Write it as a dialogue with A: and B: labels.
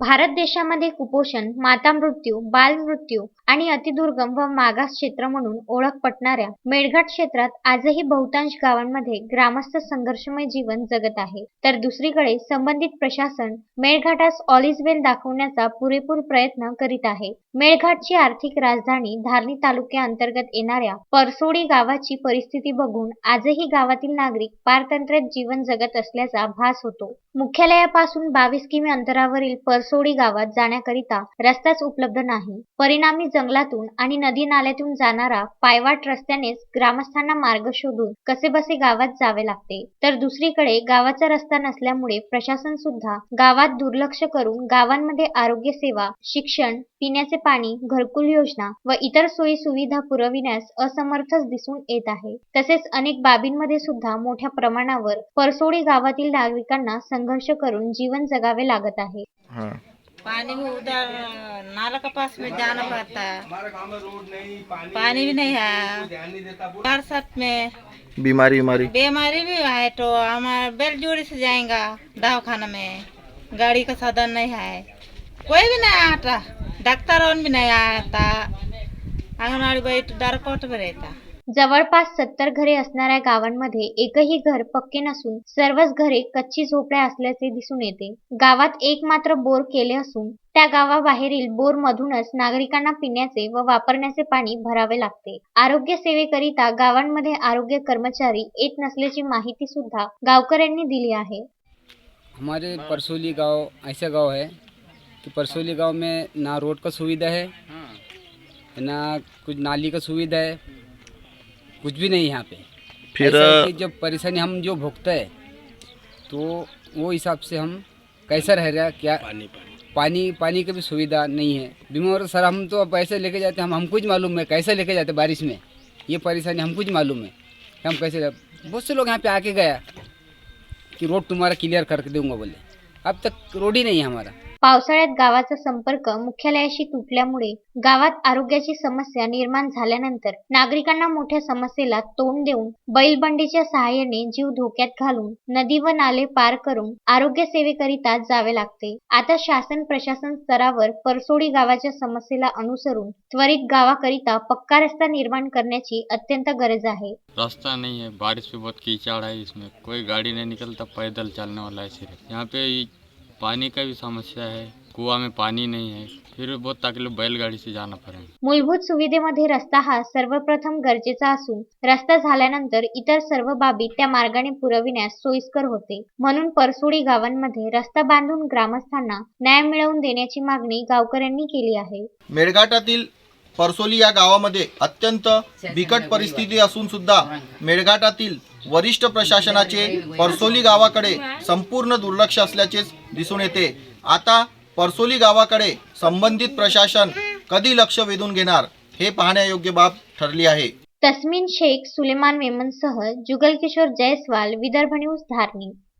A: भारत देशामध्ये कुपोषण, माता मृत्यू बाल बालमृत्यू आणि अतिदुर्गम व मागास क्षेत्र म्हणून ओळख पटणाऱ्या मेळघाट क्षेत्रात आजही बहुतांश गावांमध्ये ग्रामस्थ संघर्षमय जीवन जगत आहे. तर दुसरीकडे संबंधित प्रशासन मेळघाटास ऑलिज वेल दाखवण्याचा पुरेपूर प्रयत्न करीत आहे. मेळघाटची आर्थिक राजधानी धारणी तालुक्याअंतर्गत येणाऱ्या परसोडी गावाची परिस्थिती बघून आजही गावातील नागरिक पारतंत्र्यात जीवन जगत असल्याचा भास होतो. मुख्यालयापासून बावीस किमी अंतरावरील परसोडी गावात जाण्याकरिता रस्ताच उपलब्ध नाही. परिणामी जंगलातून आणि नदी नाल्यातून जाणारा पायवाट रस्त्यानेच ग्रामस्थांना मार्ग शोधून कसेबसे गावात जावे लागते. तर दुसरीकडे गावाचा रस्ता नसल्यामुळे प्रशासन सुद्धा गावात दुर्लक्ष करून गावांमध्ये आरोग्य सेवा शिक्षण पिण्याचे पाणी घरकुल योजना व इतर सोयी सुविधा पुरविण्यास असमर्थच दिसून येत आहे. तसेच अनेक बाबींमध्ये सुद्धा मोठ्या प्रमाणावर परसोडी गावातील नागरिकांना संघर्ष करून जीवन जगावे लागत आहे.
B: हाँ.
C: पानी में उधर नाला के पास में जाना पड़ता है पानी भी नहीं है बरसात में.
B: बीमारी बीमारी.
C: बीमारी भी है तो. हमारा बेलजोड़ी से जाएगा दवाखाना में. गाड़ी का साधन नहीं है कोई भी नहीं आता. डॉक्टर और भी नहीं आता. आंगनवाड़ी बैठ डरकोट में रहता.
A: जवळपास सत्तर घरे असणाऱ्या गावांमध्ये एकही घर पक्के नसून सर्वच घरे कच्ची झोपड्या असल्याचे दिसून येते. गावात एक मात्र बोर केले असून त्या गावाबाहेरील बोर मधूनच नागरिकांना पिण्याचे व वापरण्याचे पाणी भरावे लागते. आरोग्य सेवेकरिता गावांमध्ये आरोग्य कर्मचारी येत नसल्याची माहिती सुद्धा गावकऱ्यांनी दिली आहे.
D: हमारे परसोली गांव ऐसा गांव है कि परसोली गांव में ना रोड का सुविधा है। ना कुछ नाली का सुविधा है कुछ भी नहीं यहाँ पे।
B: फिर
D: ऐसा जब परेशानी हम जो भुगते हैं तो वो हिसाब से हम कैसा रह रहा क्या पानी पानी। पानी पानी की भी सुविधा नहीं है। बीमार सर हम तो अब ऐसे लेके जाते हैं हम हमको ही मालूम है कैसे लेके जाते बारिश में। ये परेशानी हमको ही मालूम है कि हम कैसे बहुत से लोग यहाँ पे आके गया कि रोड तुम्हारा क्लियर करके दूँगा बोले। अब तक रोड ही नहीं है हमारा।
A: पावसाळ्यात गावाचा संपर्क मुख्यालयाशी तुटल्यामुळे गावात आरोग्याची समस्या निर्माण झाल्यानंतर नागरिकांना मोठ्या समस्येला तोंड देऊन बैलबंडीच्या सहाय्याने जीव धोक्यात घालून नदी व नाले पार करून आरोग्य सेवेकरिता जावे लागते. आता शासन प्रशासन स्तरावर परसोडी गावाच्या समस्येला अनुसरून त्वरित गावाकरिता पक्का रस्ता निर्माण करण्याची अत्यंत गरज आहे.
E: रास्ता नहीं है बारिश में बहुत कीचड़ है इसमें। कोई गाड़ी नहीं निकलता पैदल चलने वाला है सिर्फ। यहाँ पे पानी का भी समस्या है कुआं में पानी नहीं है फिर बहुत तकलीफ बैलगाड़ी से जाना पड़ेगा
A: मूलभूत सुविधेमध्ये रस्ता हा सर्वप्रथम गरजेचा असून रस्ता झाल्यानंतर इतर सर्व बाबी त्या मार्गाने पुरविण्यास सोयीस्कर होते. म्हणून परसोडी गावांमध्ये रस्ता बांधून ग्रामस्थांना न्याय मिळवून देण्याची मागणी गावकऱ्यांनी केली आहे.
F: मेळघाटातील परसोली या गावामध्ये अत्यंत बिकट परिस्थिती असून सुद्धा मेळघाटातील वरिष्ठ प्रशासनाचे परसोली गावाकडे संपूर्ण दुर्लक्ष असल्याचेच दिसून येते. आता परसोली गावाकडे संबंधित प्रशासन कधी लक्ष वेधून घेणार हे पाहण्यायोग्य बाब ठरली आहे.
A: तस्मिन शेख सुलेमान मेमनसह जुगल किशोर जयस्वाल विदर्भ न्यूज धारणी.